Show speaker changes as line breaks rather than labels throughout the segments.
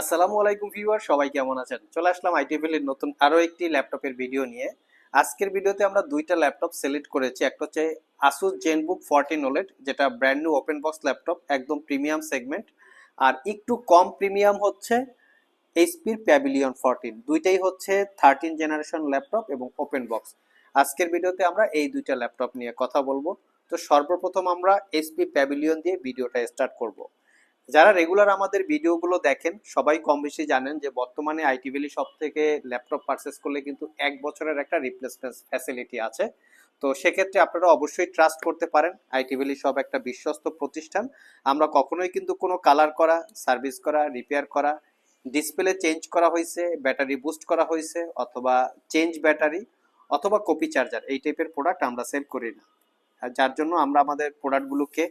আসসালামু আলাইকুম ভিউয়ার, সবাই কেমন আছেন? চলে আসলাম আইটিভিএল এর নতুন আরও একটি ল্যাপটপের ভিডিও নিয়ে। আজকের ভিডিওতে আমরা দুইটা ল্যাপটপ সিলেক্ট করেছি। একটা হচ্ছে আসুস জেনবুক ফোরটিন ওলেট যেটা brand new open box laptop, একদম প্রিমিয়াম সেগমেন্ট আর একটু কম প্রিমিয়াম হচ্ছে এইচপির প্যাভিলিয়ন ফোরটিন দুইটাই হচ্ছে থার্টিন জেনারেশন ল্যাপটপ এবং ওপেন বক্স আজকের ভিডিওতে আমরা এই দুইটা ল্যাপটপ নিয়ে কথা বলব। তো সর্বপ্রথম আমরা এইচপি প্যাভিলিয়ন দিয়ে ভিডিওটা স্টার্ট করব। যারা রেগুলার আমাদের ভিডিওগুলো দেখেন, সবাই কম বেশি জানেন যে বর্তমানে আইটি ভ্যালি শপ থেকে ল্যাপটপ পারচেস করলে কিন্তু এক বছরের একটা রিপ্লেসমেন্ট ফ্যাসিলিটি আছে। তো সেক্ষেত্রে আপনারা অবশ্যই ট্রাস্ট করতে পারেন। আইটি ভ্যালি সব একটা বিশ্বস্ত প্রতিষ্ঠান। আমরা কখনোই কিন্তু কোনো কালার করা সার্ভিস করা রিপেয়ার করা ডিসপ্লে চেঞ্জ করা হয়েছে ব্যাটারি বুস্ট করা হয়েছে, অথবা চেঞ্জ ব্যাটারি অথবা কপি চার্জার এই টাইপের প্রোডাক্ট আমরা সেল করি না। যার জন্য আমরা আমাদের প্রোডাক্টগুলোকে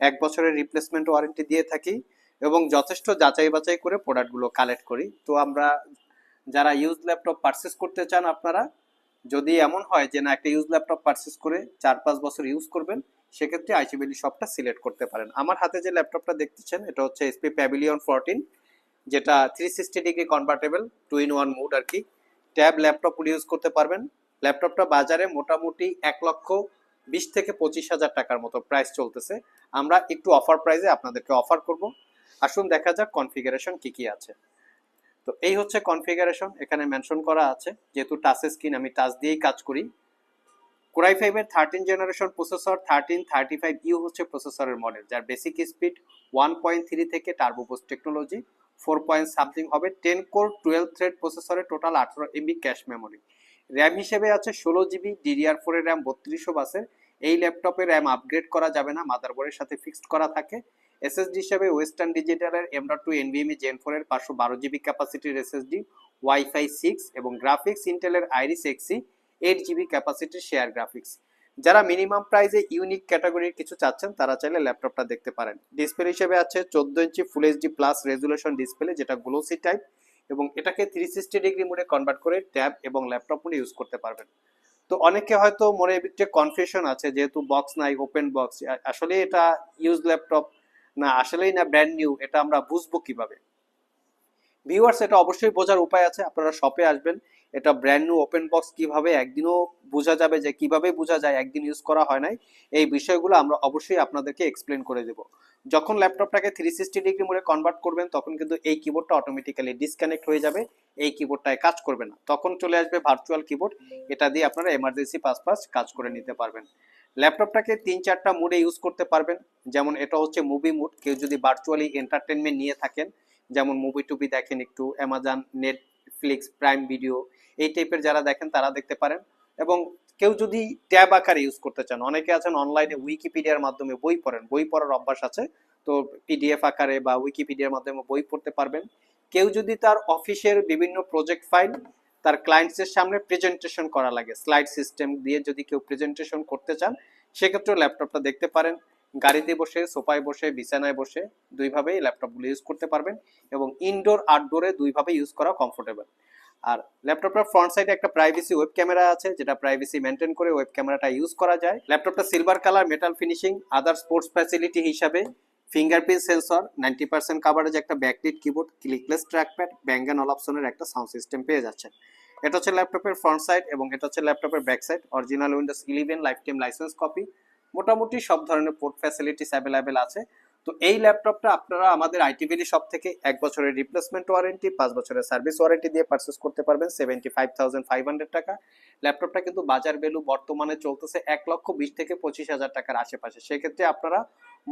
এক বছরের রিপ্লেসমেন্ট ওয়ারেন্টি দিয়ে থাকি এবং যথেষ্ট যাচাই বাছাই করে প্রোডাক্টগুলো কালেক্ট করি। তো আমরা যারা ইউজ ল্যাপটপ পারচেস করতে চান আপনারা, যদি এমন হয় যে না, একটা ইউজ ল্যাপটপ পারচেস করে চার পাঁচ বছর ইউজ করবেন, সেক্ষেত্রে আইসিবিলি শপটা সিলেক্ট করতে পারেন। আমার হাতে যে ল্যাপটপটা দেখতেছেন, এটা হচ্ছে এসপি প্যাভিলিয়ন ফোরটিন যেটা three sixty degree convertible two in one mode আর কি। ট্যাব ল্যাপটপ ইউজ করতে পারবেন। ল্যাপটপটা বাজারে মোটামুটি এক লক্ষ বিশ থেকে পঁচিশ হাজার টাকার মতো প্রাইস চলতেছে। আমরা একটু অফার প্রাইসে আপনাদেরকে অফার করব। আসুন দেখা যাক কনফিগারেশন কি কি আছে। তো এই হচ্ছে কনফিগারেশন এখানে মেনশন করা আছে। যেহেতু টাচ স্ক্রিন আমি টাচ দিয়েই কাজ করি। কোরাই ফাইভের thirteen generation processor thirteen thirty five U হচ্ছে প্রসেসরের মডেল যার basic speed one point three থেকে turbo boost technology four point something হবে টেন কোর টুয়েলভ থ্রেড প্রসেসরে টোটাল আঠারো এমবি ক্যাশ মেমোরি র্যাম হিসেবে আছে ষোলো জিবি ডিডিআর ফোরের র্যাম বত্রিশশো বাসের। এই ল্যাপটপে র্যাম আপগ্রেড করা যাবে না মাদারবোর্ডের সাথে ফিক্সড করা থাকে। এসএসডি হিসেবে Western ডিজিটালের M dot two NVMe gen ফোরের পাঁচশো বারো জিবি ক্যাপাসিটির এসএসডি ওয়াইফাই সিক্স এবং গ্রাফিক্স ইন্টেলের আইরিস এক্সি এইট জিবি ক্যাপাসিটির শেয়ার গ্রাফিক্স যারা মিনিমাম প্রাইসে ইউনিক ক্যাটাগরির কিছু চাচ্ছেন, তারা চাইলে ল্যাপটপটা দেখতে পারেন। ডিসপ্লে হিসেবে আছে চোদ্দ ইঞ্চি full HD plus resolution display যেটা গ্লোসি টাইপ এবং এটাকে থ্রি সিক্সটি ডিগ্রি মোডে কনভার্ট করে ট্যাব এবং ল্যাপটপ মোডে ইউজ করতে পারবেন। তো অনেকে হয়তো মনের ভিতরে কনফিউশন আছে, যেহেতু বক্স নাই ওপেন বক্স আসলে এটা ইউজ ল্যাপটপ না, আসলেই না ব্র্যান্ড নিউ এটা আমরা বুঝব কীভাবে? ভিউয়ার্স এটা অবশ্যই বোঝার উপায় আছে, আপনারা শপে আসবেন, এটা ব্র্যান্ড নিউ ওপেন বক্স কীভাবে, একদিনও বোঝা যাবে যে কীভাবে বোঝা যায়, একদিন ইউজ করা হয় নাই, এই বিষয়গুলো আমরা অবশ্যই আপনাদেরকে এক্সপ্লেন করে দেব। যখন ল্যাপটপটাকে থ্রি সিক্সটি ডিগ্রি মোডে কনভার্ট করবেন, তখন কিন্তু এই কিবোর্ডটা অটোমেটিক্যালি ডিসকানেক্ট হয়ে যাবে, এই কিবোর্ডটায় কাজ করবে না। তখন চলে আসবে ভার্চুয়াল কিবোর্ড এটা দিয়ে আপনারা এমার্জেন্সি পাস পাস কাজ করে নিতে পারবেন। ল্যাপটপটাকে তিন চারটা মুডে ইউজ করতে পারবেন, যেমন এটা হচ্ছে মুভি মুড কেউ যদি ভার্চুয়ালি এন্টারটেনমেন্ট নিয়ে থাকেন, যেমন মুভি টুভি দেখেন একটু অ্যামাজন নেটফ্লিক্স প্রাইম ভিডিও এই টাইপের যারা দেখেন তারা দেখতে পারেন। এবং কেউ যদি ট্যাব আকারে ইউজ করতে চান, অনেকে আছেন অনলাইনে উইকিপিডিয়ার মাধ্যমে বই পড়েন, বই পড়ার অভ্যাস আছে, তো পিডিএফ আকারে বা উইকিপিডিয়ার মাধ্যমে বই পড়তে পারবেন। কেউ যদি তার অফিসের বিভিন্ন প্রজেক্ট ফাইল তার ক্লায়েন্টসের সামনে প্রেজেন্টেশন করা লাগে স্লাইড সিস্টেম দিয়ে যদি কেউ প্রেজেন্টেশন করতে চান সেক্ষেত্রে ল্যাপটপটা দেখতে পারেন। গাড়িতে বসে, সোফায় বসে, বিছানায় বসে দুইভাবেই ল্যাপটপগুলো ইউজ করতে পারবেন এবং ইনডোর আউটডোরে দুইভাবে ইউজ করা কমফোর্টেবল আর ল্যাপটপটার ফ্রন্ট সাইডে একটা প্রাইভেসি ওয়েব ক্যামেরা আছে, যেটা প্রাইভেসি মেনটেন করে ওয়েব ক্যামেরাটা ইউজ করা যায়। ল্যাপটপটা silver colour metal finishing other sports facility হিসাবে fingerprint sensor ninety percent coverage একটা ব্যাকলিট কিবোর্ড ক্লিকলেস ট্র্যাকপ্যাড ব্যাঙ্গান অপশনের একটা সাউন্ড সিস্টেম পেয়ে যাচ্ছেন। এটা হচ্ছে ল্যাপটপের ফ্রন্ট সাইড এবং এটা হচ্ছে ল্যাপটপের back side original Windows eleven lifetime licence copy মোটামুটি সব ধরনের পোর্ট ফ্যাসিলিটিস অ্যাভেলেবেল আছে। তো এই ল্যাপটপটা আপনারা আমাদের আইটিভিলি শপ থেকে এক বছরের রিপ্লেসমেন্ট ওয়ারেন্টি পাঁচ বছরের সার্ভিস ওয়ারেন্টি দিয়ে পারচেস করতে পারবেন seventy five thousand five hundred টাকা। ল্যাপটপটা কিন্তু বাজার ভ্যালু বর্তমানে চলতেছে এক লক্ষ বিশ থেকে পঁচিশ হাজার টাকার আশেপাশে। সেক্ষেত্রে আপনারা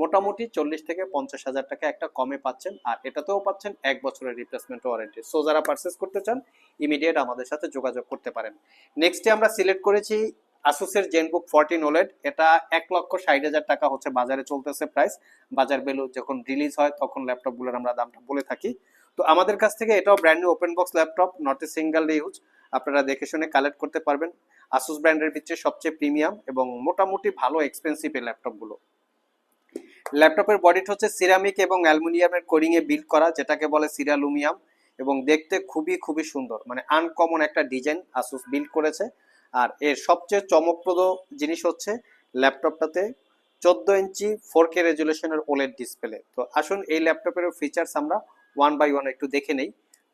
মোটামুটি চল্লিশ থেকে পঞ্চাশ হাজার টাকা একটা কমে পাচ্ছেন, আর এটাতেও পাচ্ছেন এক বছরের রিপ্লেসমেন্ট ওয়ারেন্টি সো যারা পারচেস করতে চান ইমিডিয়েট আমাদের সাথে যোগাযোগ করতে পারেন। নেক্সটে আমরা সিলেক্ট করেছি আসুসের জেনবুক ফোরটিন ওলেড এটা এক লক্ষ ষাট হাজার টাকা হচ্ছে বাজারে চলতেছে প্রাইস বাজার ভ্যালু যখন রিলিজ হয়, তখন ল্যাপটপগুলোর আমরা দামটা বলে থাকি। তো আমাদের কাছ থেকে এটাও brand new open box laptop not a single use আপনারা দেখে শুনে কালেক্ট করতে পারবেন। আসুস ব্র্যান্ডের ভিতরে সবচেয়ে প্রিমিয়াম এবং মোটামুটি ভালো এক্সপেন্সিভ এই ল্যাপটপগুলো ল্যাপটপের বডিটা হচ্ছে সিরামিক এবং অ্যালুমিনিয়ামের কোরিং এ বিল্ড করা, যেটাকে বলে সিরালুমিয়াম এবং দেখতে খুবই খুবই সুন্দর। মানে আনকমন একটা ডিজাইন আসুস বিল্ড করেছে। আর এর সবচেয়ে চমকপ্রদ জিনিস হচ্ছে ল্যাপটপটাতে চোদ্দ ইঞ্চি ফোর কে রেজুলেশনের ওলেড ডিসপ্লে। তো আসুন এই ল্যাপটপের ফিচার্স আমরা ওয়ান বাই ওয়ান একটু দেখে নেই।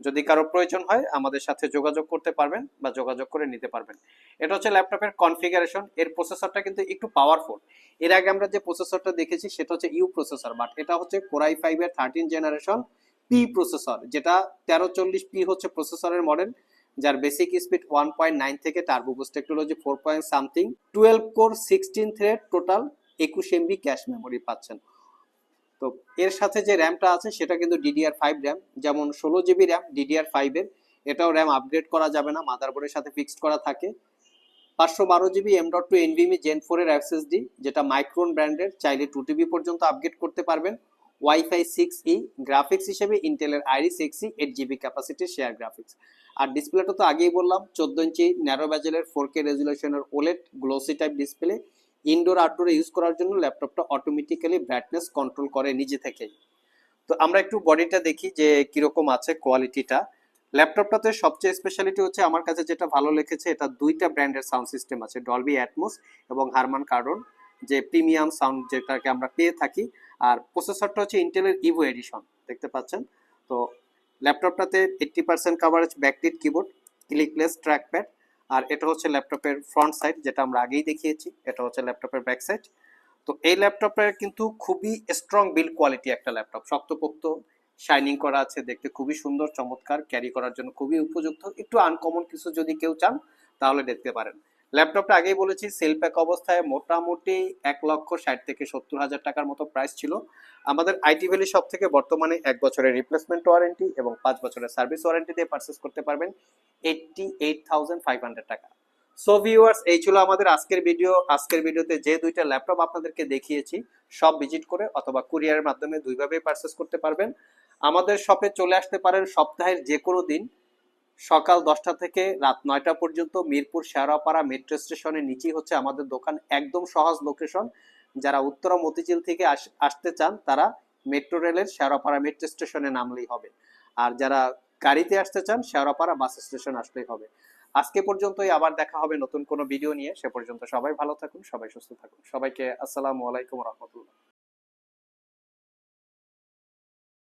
যদি কারও প্রয়োজন হয়, আমাদের সাথে যোগাযোগ করতে পারবেন বা যোগাযোগ করে নিতে পারবেন। এটা হচ্ছে ল্যাপটপের কনফিগারেশন এর প্রসেসরটা কিন্তু একটু পাওয়ারফুল এর আগে আমরা যে প্রসেসরটা দেখেছি, সেটা হচ্ছে ইউ প্রসেসর বাট এটা হচ্ছে কোরাই ফাইভের থার্টিন জেনারেশন পি প্রসেসর যেটা তেরো চল্লিশ পি হচ্ছে প্রসেসরের মডেল যার basic speed one point nine থেকে turbo boost technology four point something twelve core sixteen thread total একুশ এমবি ক্যাশ মেমোরি পাচ্ছেন। তো এর সাথে যে র্যামটা আছে, সেটা কিন্তু ডিডিআর ফাইভ র্যাম যেমন ষোলো জিবি র্যাম ডিডিআর ফাইভের এটাও র্যাম আপগ্রেড করা যাবে না মাদারবোর্ডের সাথে ফিক্সড করা থাকে। পাঁচশো বারো GB M dot two NVMe gen ফোরের এসএসডি যেটা মাইক্রোন ব্র্যান্ডের চাইলে টু টিবি পর্যন্ত আপগ্রেড করতে পারবেন। ওয়াইফাই সিক্স ই গ্রাফিক্স হিসেবে ইন্টেলের Iris Xe eight GB capacity share graphics আর ডিসপ্লেটা তো আগেই বললাম, চোদ্দ ইঞ্চি ন্যারো ব্যাজেলের four K রেজুলেশনের OLED glossy type display indoor আউটডোরে ইউজ করার জন্য ল্যাপটপটা অটোমেটিক্যালি ব্রাইটনেস কন্ট্রোল করে নিজে থেকেই। তো আমরা একটু বডিটা দেখি যে কীরকম আছে কোয়ালিটিটা ল্যাপটপটাতে সবচেয়ে স্পেশালিটি হচ্ছে আমার কাছে যেটা ভালো লেগেছে এটা দুইটা ব্র্যান্ডের সাউন্ড সিস্টেম আছে ডলবি অ্যাটমোস এবং হারমান কার্ডন যে প্রিমিয়াম সাউন্ড যেটাকে আমরা পেয়ে থাকি। আর প্রসেসরটা হচ্ছে ইন্টেলের ইভো এডিশন দেখতে পাচ্ছেন? তো ল্যাপটপটাতে eighty percent coverage backlit keyboard clickless trackpad আর এটা হচ্ছে ল্যাপটপের ফ্রন্ট সাইড যেটা আমরা আগেই দেখিয়েছি, এটা হচ্ছে ল্যাপটপের ব্যাক সাইড তো এই ল্যাপটপের কিন্তু খুবই স্ট্রং বিল্ড কোয়ালিটি একটা ল্যাপটপ, শক্তপোক্ত শাইনিং করা আছে, দেখতে খুবই সুন্দর, চমৎকার ক্যারি করার জন্য খুবই উপযুক্ত। একটু আনকমন কিছু যদি কেউ চান, তাহলে দেখতে পারেন। ল্যাপটপটা আগেই বলেছি সেল প্যাক অবস্থায় মোটামুটি এক লক্ষ ষাট থেকে সত্তর হাজার টাকার মতো প্রাইস ছিল। আমাদের আইটি ভ্যালি শপ থেকে বর্তমানে এক বছরের রিপ্লেসমেন্ট ওয়ারেন্টি এবং পাঁচ বছরের সার্ভিস ওয়ারেন্টি দিয়ে পারচেস করতে পারবেন eighty eight thousand five hundred টাকা। সো ভিউয়ার্স এই ছিল আমাদের আজকের ভিডিও আজকের ভিডিওতে যে দুইটা ল্যাপটপ আপনাদেরকে দেখিয়েছি, সব ভিজিট করে অথবা কুরিয়ারের মাধ্যমে দুইভাবেই পারচেস করতে পারবেন। আমাদের শপে চলে আসতে পারেন সপ্তাহের যে কোনো দিন। সকাল দশটা থেকে রাত নয়টা পর্যন্ত মিরপুর শেয়ারাপাড়া মেট্রো স্টেশনের নিচেই হচ্ছে আমাদের দোকান, একদম সহজ লোকেশন যারা উত্তরা মতিঝিল থেকে আস- আসতে চান, তারা মেট্রো রেলের শেয়ারাপাড়া মেট্রো স্টেশনে নামলেই হবে। আর যারা গাড়িতে আসতে চান শেয়ারাপাড়া বাস স্টেশন আসলেই হবে। আজকে পর্যন্তই, আবার দেখা হবে নতুন কোনো ভিডিও নিয়ে। সে পর্যন্ত সবাই ভালো থাকুন, সবাই সুস্থ থাকুন। সবাইকে আসসালামু আলাইকুম রহমতুল্লাহ।